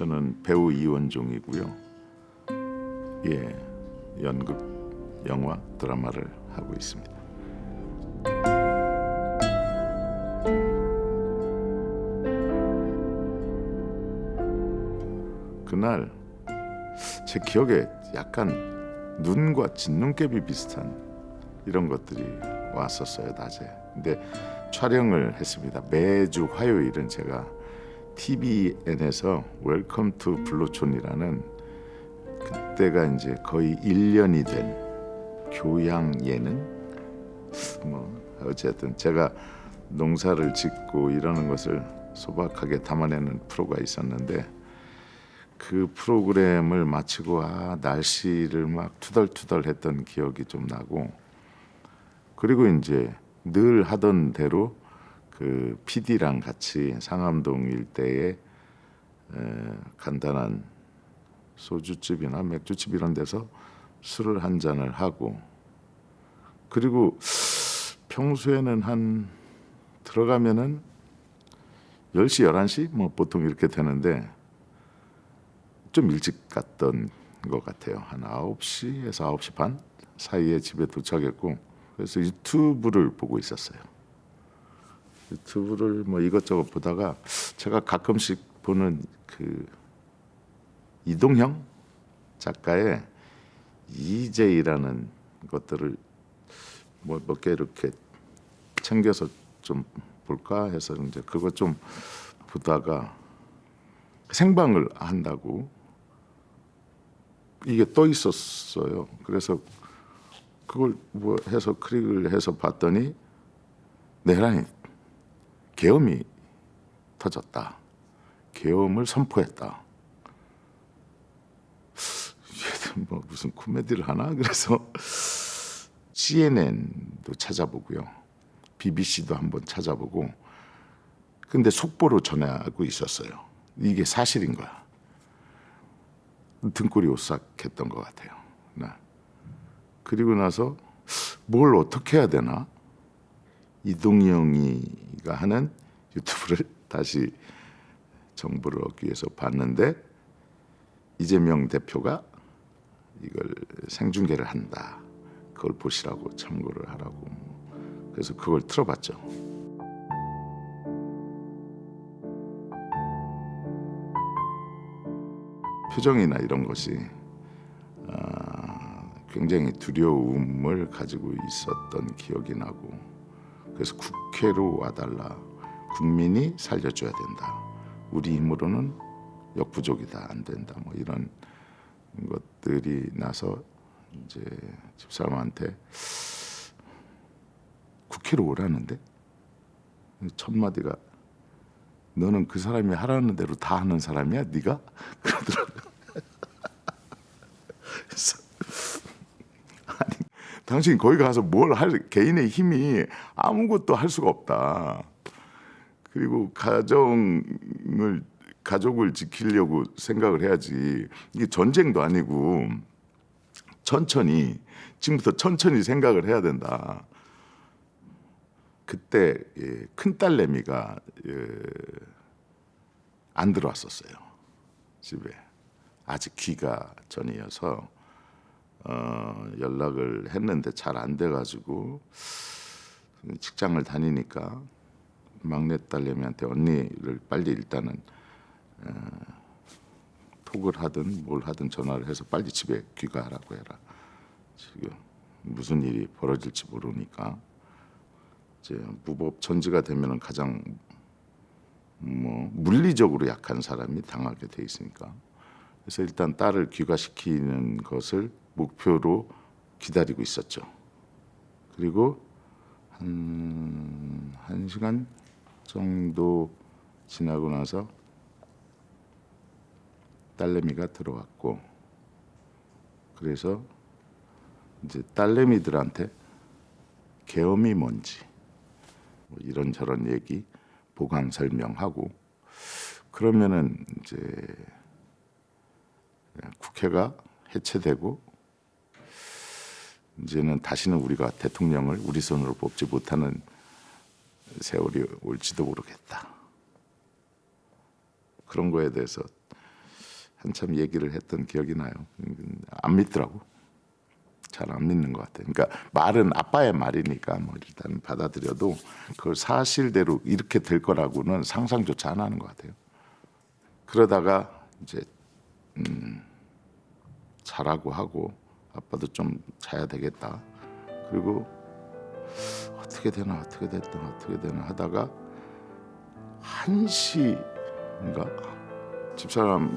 저는 배우 이원종이고요. 예, 연극, 영화, 드라마를 하고 있습니다. 그날 제 기억에 약간 눈과 진눈깨비 비슷한 이런 것들이 왔었어요 낮에. 근데 촬영을 했습니다. 매주 화요일은 제가 TVN에서 웰컴 투 블루촌이라는 그때가 이제 거의 1년이 된 교양 예능 뭐 어쨌든 제가 농사를 짓고 이러는 것을 소박하게 담아내는 프로가 있었는데 그 프로그램을 마치고 아 날씨를 막 투덜투덜 했던 기억이 좀 나고 그리고 이제 늘 하던 대로 그 PD랑 같이 상암동 일대에 에, 간단한 소주집이나 맥주집 이런 데서 술을 한 잔을 하고 그리고 평소에는 한 들어가면은 10시 11시 뭐 보통 이렇게 되는데 좀 일찍 갔던 것 같아요. 한 9시에서 9시 반 사이에 집에 도착했고 그래서 유튜브를 보고 있었어요. 유튜브를 뭐 이것저것 보다가 제가 가끔씩 보는 그 이동형 작가의 이제이라는 것들을 뭐 몇 개 이렇게 챙겨서 좀 볼까 해서 이제 그거 좀 보다가 생방을 한다고 이게 떠 있었어요. 그래서 그걸 뭐 해서 클릭을 해서 봤더니 내란이 계엄이 터졌다. 계엄을 선포했다. 뭐 무슨 코미디를 하나? 그래서 CNN도 찾아보고요. BBC도 한번 찾아보고 근데 속보로 전하고 있었어요. 이게 사실인 거야. 등골이 오싹했던 것 같아요. 네. 그리고 나서 뭘 어떻게 해야 되나? 이동영이가 하는 유튜브를 다시 정보를 얻기 위해서 봤는데 이재명 대표가 이걸 생중계를 한다. 그걸 보시라고 참고를 하라고. 그래서 그걸 틀어봤죠. 표정이나 이런 것이 아, 굉장히 두려움을 가지고 있었던 기억이 나고 그래서 국회로 와달라. 국민이 살려줘야 된다. 우리 힘으로는 역부족이다. 안 된다. 뭐 이런 것들이 나서 이제 집사람한테 국회로 오라는데? 첫 마디가 너는 그 사람이 하라는 대로 다 하는 사람이야? 네가? 그러더라고 당신 거기 가서 뭘 할 개인의 힘이 아무것도 할 수가 없다. 그리고 가정을 가족을 지키려고 생각을 해야지. 이게 전쟁도 아니고 천천히 지금부터 천천히 생각을 해야 된다. 그때 예, 큰 딸내미가 예, 안 들어왔었어요. 집에. 아직 귀가 전이어서 어, 연락을 했는데 잘 안 돼가지고 직장을 다니니까 막내 딸내미한테 언니를 빨리 일단은 어, 톡을 하든 뭘 하든 전화를 해서 빨리 집에 귀가하라고 해라. 지금 무슨 일이 벌어질지 모르니까 이제 무법 천지가 되면은 가장 뭐 물리적으로 약한 사람이 당하게 돼 있으니까 그래서 일단 딸을 귀가시키는 것을 목표로 기다리고 있었죠. 그리고 한, 한 시간 정도 지나고 나서 딸내미가 들어왔고 그래서 이제 딸내미들한테 계엄이 뭔지 뭐 이런저런 얘기 보강 설명하고 그러면은 이제 국회가 해체되고 이제는 다시는 우리가 대통령을 우리 손으로 뽑지 못하는 세월이 올지도 모르겠다. 그런 거에 대해서 한참 얘기를 했던 기억이 나요. 음, 안 믿더라고. 잘 안 믿는 것 같아요. 그러니까 말은 아빠의 말이니까 뭐 일단 받아들여도 그걸 사실대로 이렇게 될 거라고는 상상조차 안 하는 것 같아요. 그러다가 이제 음, 자라고 하고 아빠도 좀 자야 되겠다. 그리고 어떻게 되나 어떻게 됐나 어떻게 되나 하다가 한 시인가 집사람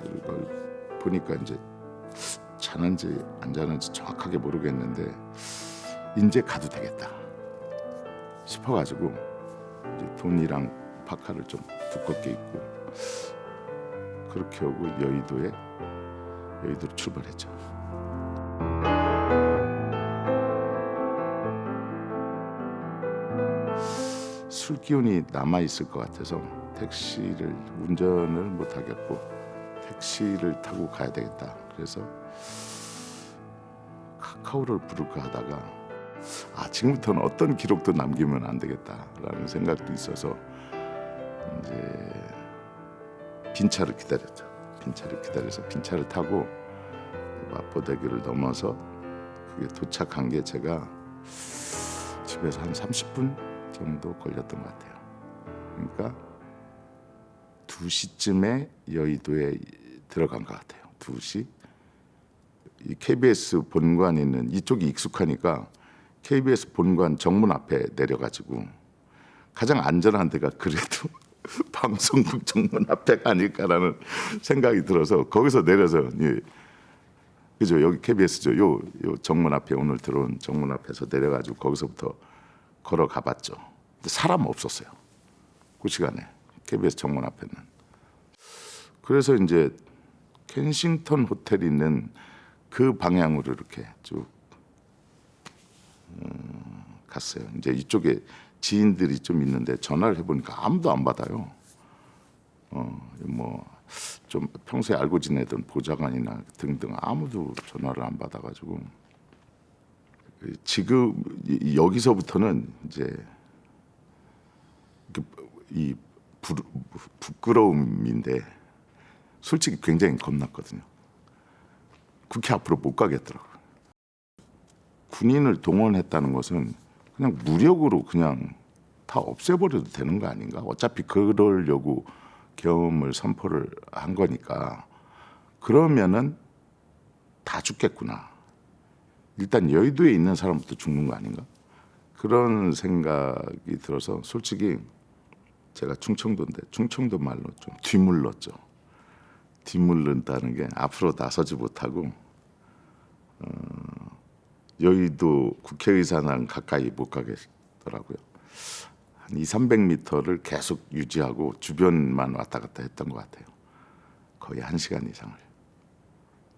이걸 보니까 이제 자는지 안 자는지 정확하게 모르겠는데 이제 가도 되겠다 싶어가지고 이제 돈이랑 파카를 좀 두껍게 입고 그렇게 오고 여의도에 여의도로 출발했죠. 술 기운이 남아 있을 것 같아서 택시를 운전을 못 하겠고 택시를 타고 가야 되겠다. 그래서 카카오를 부를까 하다가 아 지금부터는 어떤 기록도 남기면 안 되겠다라는 생각도 있어서 이제 빈 차를 기다렸죠. 빈 차를 기다려서 빈 차를 타고 마포대교를 넘어서 그게 도착한 게 제가 집에서 한 30분 정도 걸렸던 것 같아요. 그러니까 2시쯤에 여의도에 들어간 것 같아요. 2시. 이 KBS 본관 있는 이쪽이 익숙하니까 KBS 본관 정문 앞에 내려가지고 가장 안전한 데가 그래도 방송국 정문 앞에가 아닐까라는 생각이 들어서 거기서 내려서 예. 그죠 여기 KBS죠 요, 요 정문 앞에 오늘 들어온 정문 앞에서 내려가지고 거기서부터 걸어가 봤죠. 사람 없었어요. 그 시간에 KBS 정문 앞에는. 그래서 이제 켄싱턴 호텔 있는 그 방향으로 이렇게 쭉 음, 갔어요. 이제 이쪽에 지인들이 좀 있는데 전화를 해보니까 아무도 안 받아요. 어 뭐 좀 평소에 알고 지내던 보좌관이나 등등 아무도 전화를 안 받아가지고 지금 이- 여기서부터는 이제 그- 이 부, 부끄러움인데 솔직히 굉장히 겁났거든요. 국회 앞으로 못 가겠더라고요. 군인을 동원했다는 것은 그냥 무력으로 그냥 다 없애버려도 되는 거 아닌가? 어차피 그러려고 계엄을 선포를 한 거니까 그러면은 다 죽겠구나. 일단 여의도에 있는 사람부터 죽는 거 아닌가? 그런 생각이 들어서 솔직히 제가 충청도인데 충청도 말로 좀 뒤물렀죠. 뒤물른다는 게 앞으로 나서지 못하고 어, 여의도 국회의사당 가까이 못 가겠더라고요. 한 2, 300m를 계속 유지하고 주변만 왔다 갔다 했던 것 같아요. 거의 한 시간 이상을.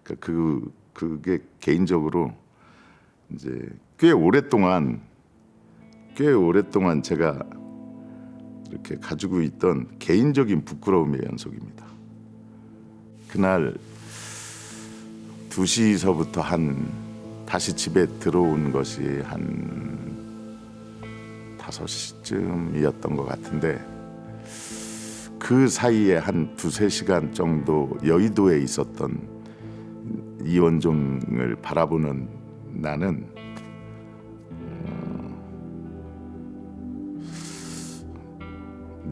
그러니까 그 그게 개인적으로 이제 꽤 오랫동안 꽤 오랫동안 제가 이렇게 가지고 있던 개인적인 부끄러움의 연속입니다. 그날 2시서부터 한 다시 집에 들어온 것이 한 5시쯤이었던 것 같은데 그 사이에 한 두세 시간 정도 여의도에 있었던 이원종을 바라보는 나는 어,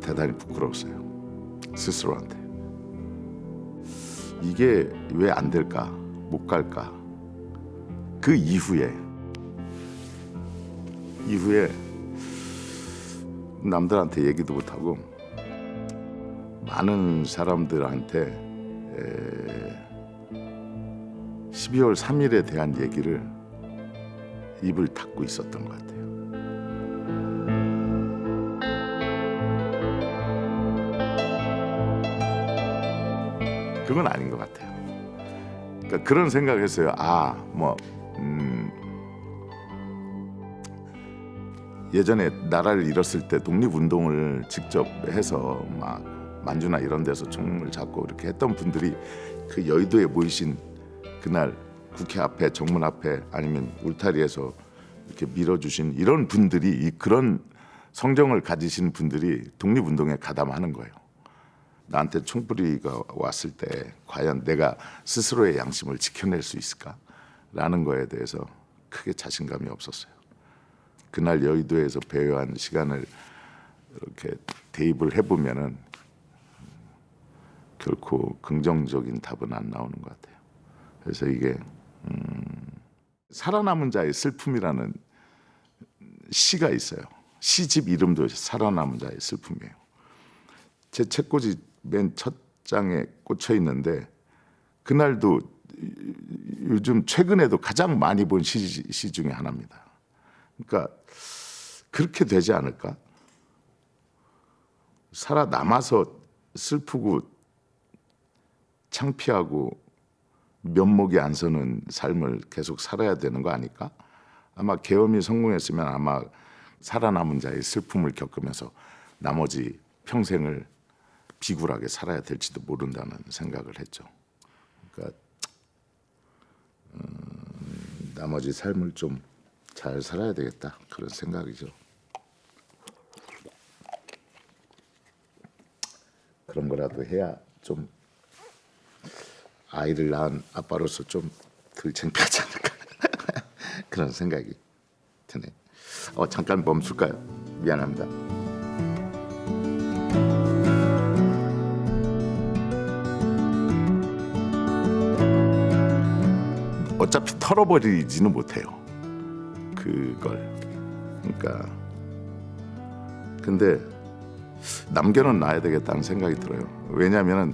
대단히 부끄러웠어요. 스스로한테. 이게 왜 안 될까? 못 갈까? 그 이후에 이후에 남들한테 얘기도 못하고 많은 사람들한테 에, 12월 3일에 대한 얘기를 입을 닫고 있었던 것 같아요. 그건 아닌 것 같아요. 그러니까 그런 생각을 했어요. 아, 뭐 음, 예전에 나라를 잃었을 때 독립운동을 직접 해서 막 만주나 이런 데서 총을 잡고 이렇게 했던 분들이 그 여의도에 모이신 그날 국회 앞에 정문 앞에 아니면 울타리에서 이렇게 밀어주신 이런 분들이 이 그런 성정을 가지신 분들이 독립운동에 가담하는 거예요. 나한테 총부리가 왔을 때 과연 내가 스스로의 양심을 지켜낼 수 있을까라는 거에 대해서 크게 자신감이 없었어요. 그날 여의도에서 배회한 시간을 이렇게 대입을 해보면은 결코 긍정적인 답은 안 나오는 것 같아요. 그래서 이게 음, 살아남은 자의 슬픔이라는 시가 있어요. 시집 이름도 살아남은 자의 슬픔이에요. 제 책꽂이 맨 첫 장에 꽂혀 있는데 그날도 요즘 최근에도 가장 많이 본 시, 시 중에 하나입니다. 그러니까 그렇게 되지 않을까? 살아남아서 슬프고 창피하고 면목이 안 서는 삶을 계속 살아야 되는 거 아닐까? 아마 계엄이 성공했으면 아마 살아남은 자의 슬픔을 겪으면서 나머지 평생을 비굴하게 살아야 될지도 모른다는 생각을 했죠. 그러니까 음, 나머지 삶을 좀 잘 살아야 되겠다 그런 생각이죠. 그런 거라도 해야 좀 아이를 낳은 아빠로서 좀 덜 창피하지 않을까 그런 생각이 드네. 어 잠깐 멈출까요? 미안합니다. 어차피 털어버리지는 못해요. 그걸. 그러니까 근데 남겨는 놔야 되겠다는 생각이 들어요. 왜냐하면은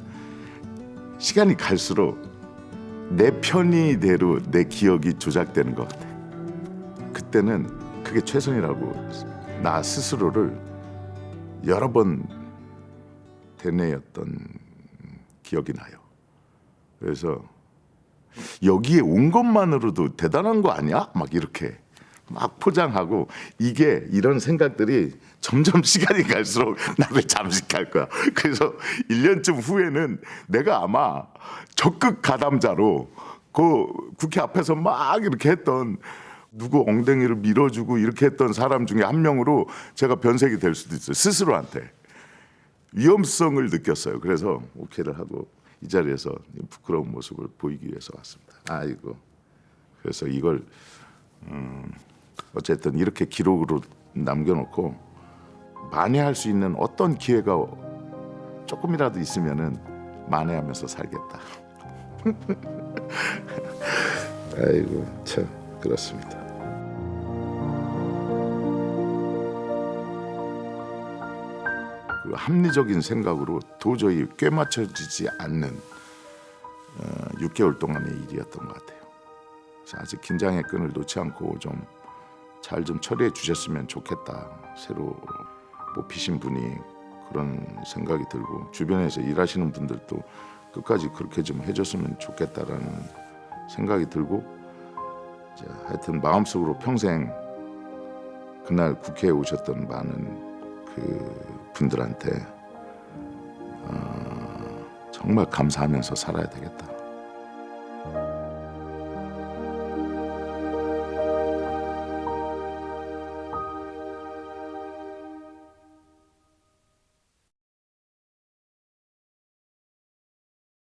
시간이 갈수록 내 편의대로 내 기억이 조작되는 것 같아. 그때는 그게 최선이라고 나 스스로를 여러 번 되뇌었던 기억이 나요. 그래서 여기에 온 것만으로도 대단한 거 아니야? 막 이렇게 막 포장하고 이게 이런 생각들이 점점 시간이 갈수록 나를 잠식할 거야. 그래서 1년쯤 후에는 내가 아마 적극 가담자로 그 국회 앞에서 막 이렇게 했던 누구 엉덩이를 밀어주고 이렇게 했던 사람 중에 한 명으로 제가 변색이 될 수도 있어요. 스스로한테 위험성을 느꼈어요. 그래서 오케이를 하고 이 자리에서 부끄러운 모습을 보이기 위해서 왔습니다. 아이고. 그래서 이걸 음, 어쨌든 이렇게 기록으로 남겨놓고 만회할 수 있는 어떤 기회가 조금이라도 있으면은 만회하면서 살겠다. 아이고 참 그렇습니다. 그 합리적인 생각으로 도저히 꿰맞춰지지 않는 어, 6개월 동안의 일이었던 것 같아요. 아직 긴장의 끈을 놓지 않고 좀 잘 좀 처리해 주셨으면 좋겠다. 새로 뽑히신 분이 그런 생각이 들고 주변에서 일하시는 분들도 끝까지 그렇게 좀 해줬으면 좋겠다라는 생각이 들고 하여튼 마음속으로 평생 그날 국회에 오셨던 많은 그 분들한테 어, 정말 감사하면서 살아야 되겠다.